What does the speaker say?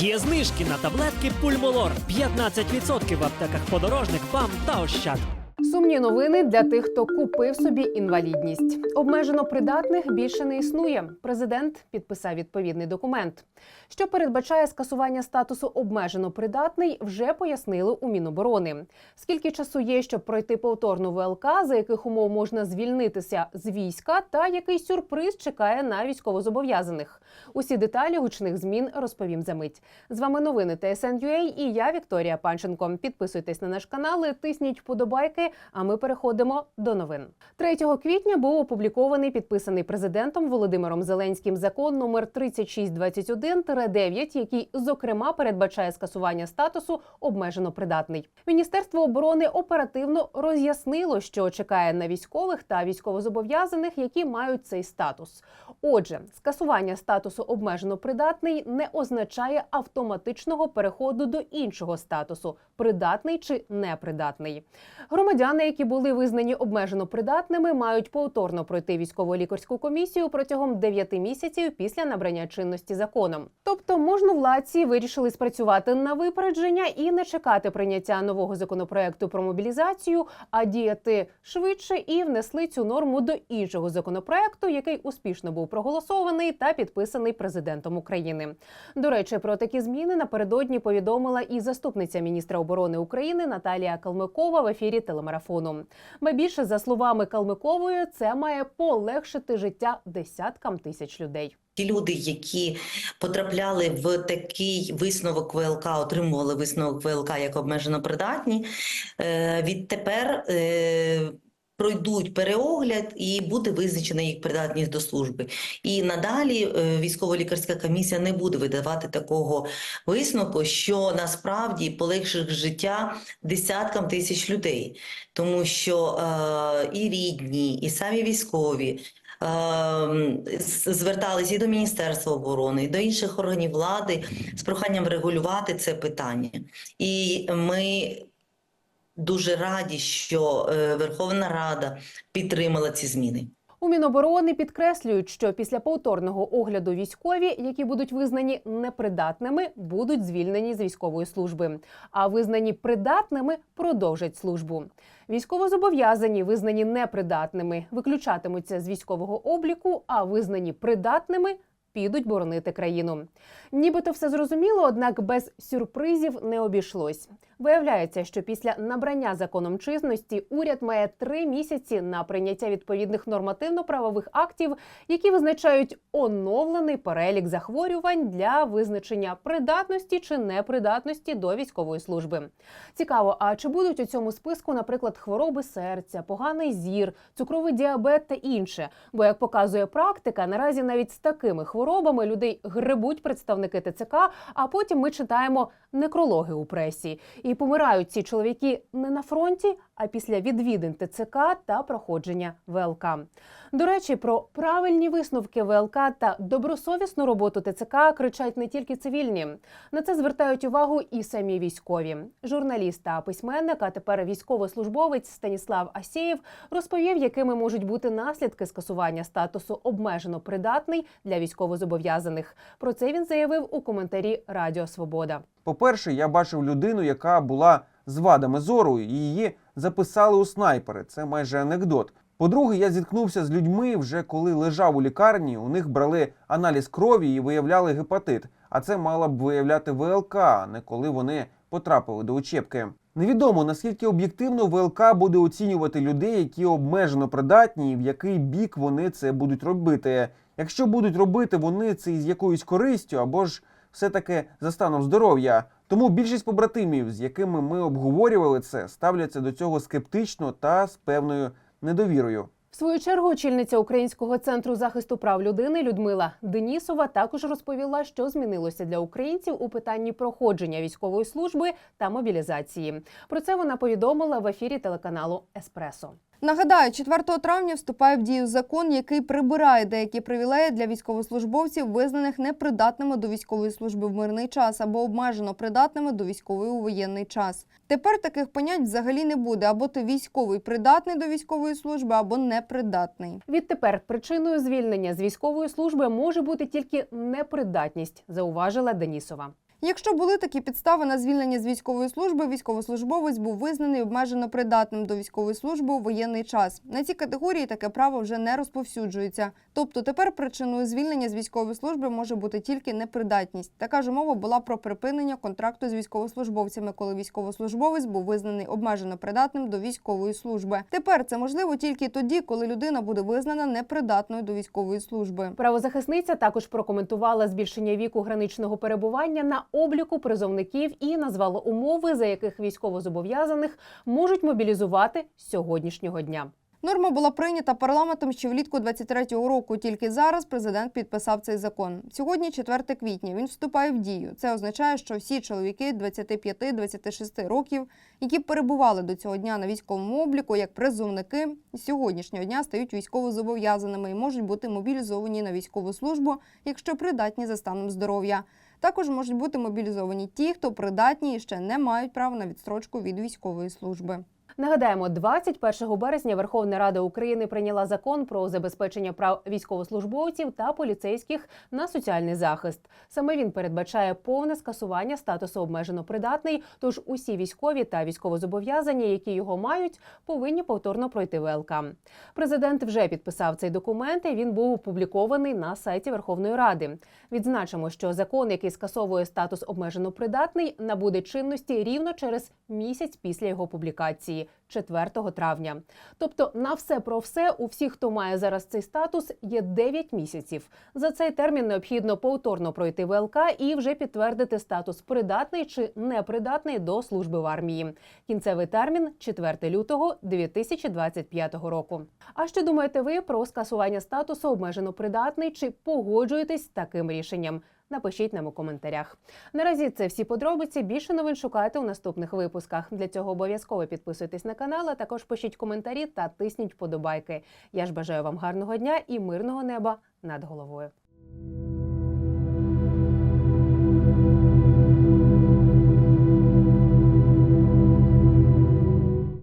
Є знижки на таблетки Пульмолор 15% в аптеках подорожник, ПАМ та Ощад. Сумні новини для тих, хто купив собі інвалідність. Обмежено придатних більше не існує. Президент підписав відповідний документ. Що передбачає скасування статусу обмежено придатний, вже пояснили у Міноборони. Скільки часу є, щоб пройти повторну ВЛК, за яких умов можна звільнитися з війська, та який сюрприз чекає на військовозобов'язаних. Усі деталі гучних змін розповім за мить. З вами новини ТСН.UA і я Вікторія Панченко. Підписуйтесь на наш канал, тисніть вподобайки. А ми переходимо до новин. 3 квітня був опублікований підписаний президентом Володимиром Зеленським закон номер 3621-9, який зокрема передбачає скасування статусу обмежено придатний. Міністерство оборони оперативно роз'яснило, що чекає на військових та військовозобов'язаних, які мають цей статус. Отже, скасування статусу обмежено придатний не означає автоматичного переходу до іншого статусу придатний чи непридатний. Громадяни, які були визнані обмежено придатними, мають повторно пройти військово-лікарську комісію протягом 9 місяців після набрання чинності законом. Тобто, можновладці вирішили спрацювати на випередження і не чекати прийняття нового законопроекту про мобілізацію, а діяти швидше і внесли цю норму до іншого законопроекту, який успішно був проголосований та підписаний президентом України. До речі, про такі зміни напередодні повідомила і заступниця міністра оборони України Наталія Калмикова в ефірі телемарафону. Ба більше за словами Калмикової, це має полегшити життя десяткам тисяч людей. Ті люди, які потрапляли в такий висновок ВЛК, отримували висновок ВЛК як обмежено придатні, е, відтепер е, пройдуть переогляд і буде визначена їх придатність до служби. І надалі е, військово-лікарська комісія не буде видавати такого висновку, що насправді полегшить життя десяткам тисяч людей, тому що е, і рідні, і самі військові. Ем, звертались і до Міністерства оборони, і до інших органів влади з проханням врегулювати це питання. І ми дуже раді, що е, Верховна Рада підтримала ці зміни. У Міноборони підкреслюють, що після повторного огляду військові, які будуть визнані непридатними, будуть звільнені з військової служби. А визнані придатними продовжать службу. Військовозобов'язані, визнані непридатними, виключатимуться з військового обліку, а визнані придатними. Підуть боронити країну. Нібито все зрозуміло, однак без сюрпризів не обійшлось. Виявляється, що після набрання законом чинності уряд має три місяці на прийняття відповідних нормативно-правових актів, які визначають оновлений перелік захворювань для визначення придатності чи непридатності до військової служби. Цікаво, а чи будуть у цьому списку, наприклад, хвороби серця, поганий зір, цукровий діабет та інше? Бо як показує практика, наразі навіть з такими хворобами людей гребуть представники ТЦК, а потім ми читаємо некрологи у пресі. І помирають ці чоловіки не на фронті, а після відвідин ТЦК та проходження ВЛК. До речі, про правильні висновки ВЛК та добросовісну роботу ТЦК кричать не тільки цивільні. На це звертають увагу і самі військові. Журналіст та письменник, а тепер військовослужбовець Станіслав Асєєв розповів, якими можуть бути наслідки скасування статусу обмежено придатний для військовозобов'язаних. Про це він заявив у коментарі Радіо Свобода. По-перше, я бачив людину, яка була з вадами зору, і її записали у снайпери. Це майже анекдот. По-друге, я зіткнувся з людьми вже коли лежав у лікарні. У них брали аналіз крові і виявляли гепатит. А це мала б виявляти ВЛК, а не коли вони потрапили до учебки. Невідомо наскільки об'єктивно ВЛК буде оцінювати людей, які обмежено придатні, і в який бік вони це будуть робити. Якщо будуть робити вони це із якоюсь користю або ж все-таки за станом здоров'я. Тому більшість побратимів, з якими ми обговорювали це, ставляться до цього скептично та з певною недовірою. В свою чергу очільниця Українського центру захисту прав людини Людмила Денісова також розповіла, що змінилося для українців у питанні проходження військової служби та мобілізації. Про це вона повідомила в ефірі телеканалу Еспресо. Нагадаю, 4 травня вступає в дію закон, який прибирає деякі привілеї для військовослужбовців, визнаних непридатними до військової служби в мирний час або обмежено придатними до військової у воєнний час. Тепер таких понять взагалі не буде або ти військовий придатний до військової служби, або непридатний. Відтепер причиною звільнення з військової служби може бути тільки непридатність, зауважила Денісова. Якщо були такі підстави на звільнення з військової служби, військовослужбовець був визнаний обмежено придатним до військової служби у воєнний час. На ці категорії таке право вже не розповсюджується. Тобто тепер причиною звільнення з військової служби може бути тільки непридатність. Така ж мова була про припинення контракту з військовослужбовцями, коли військовослужбовець був визнаний обмежено придатним до військової служби. Тепер це можливо тільки тоді, коли людина буде визнана непридатною до військової служби. Правозахисниця також прокоментувала збільшення віку граничного перебування на обліку призовників і назвало умови, за яких військовозобов'язаних можуть мобілізувати сьогоднішнього дня. Норма була прийнята парламентом ще влітку 23-го року. Тільки зараз президент підписав цей закон. Сьогодні 4 квітня. Він вступає в дію. Це означає, що всі чоловіки 25-26 років, які перебували до цього дня на військовому обліку, як призовники, з сьогоднішнього дня стають військовозобов'язаними і можуть бути мобілізовані на військову службу, якщо придатні за станом здоров'я. Також можуть бути мобілізовані ті, хто придатні і ще не мають права на відстрочку від військової служби. Нагадаємо, 21 березня Верховна Рада України прийняла закон про забезпечення прав військовослужбовців та поліцейських на соціальний захист. Саме він передбачає повне скасування статусу обмежено придатний. Тож усі військові та військовозобов'язані, які його мають, повинні повторно пройти ВЛК. Президент вже підписав цей документ. і Він був опублікований на сайті Верховної Ради. Відзначимо, що закон, який скасовує статус обмежено придатний, набуде чинності рівно через місяць після його публікації. 4 травня. Тобто на все про все у всіх, хто має зараз цей статус, є 9 місяців. За цей термін необхідно повторно пройти ВЛК і вже підтвердити статус придатний чи непридатний до служби в армії. Кінцевий термін 4 лютого 2025 року. А що думаєте ви про скасування статусу обмежено придатний чи погоджуєтесь з таким рішенням? Напишіть нам у коментарях. Наразі це всі подробиці. Більше новин шукайте у наступних випусках. Для цього обов'язково підписуйтесь на канал, а також пишіть коментарі та тисніть вподобайки. Я ж бажаю вам гарного дня і мирного неба над головою.